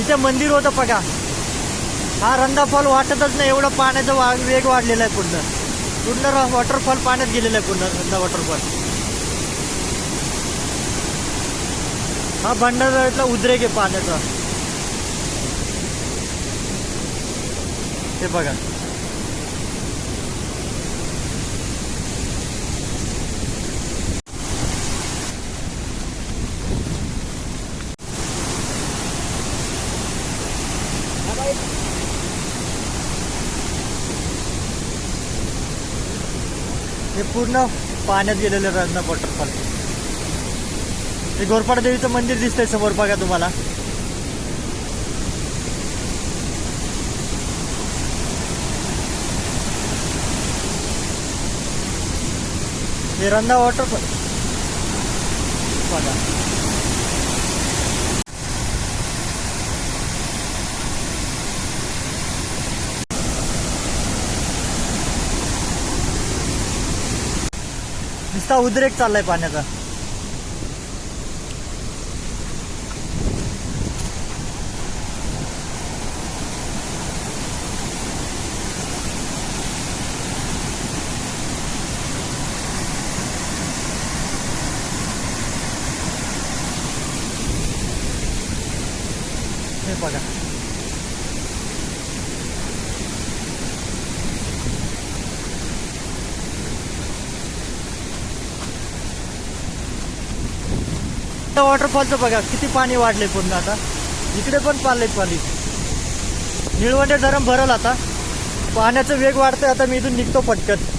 इथे मंदिर होतं बघा. हा रंधाफॉल वाटतच नाही एवढं पाण्याचा वा वेग वाढलेला आहे पूर्ण. पूर्ण वॉटरफॉल पाण्यात गेलेला आहे पूर्ण रंदा वॉटरफॉल हा भंडारा उद्रेक आहे पाण्याचा. हे बघा. हे पूर्ण पाण्यात गेलेलं रंजना वॉटरफॉल हे गोरपाड देवीचं मंदिर दिसतंय समोर बघा तुम्हाला. हे रंधा वॉटरफॉल बघा. नुसता उद्रेक चाललाय पाण्याचा. हे बघा. त्या वॉटरफॉलचं बघा किती पाणी वाढले पूर्ण आता. इकडे पण पाले पाणी. निळवंडे धरण भरल आता. पाण्याचा वेग वाढतोय आता मी इथून निघतो पटकन.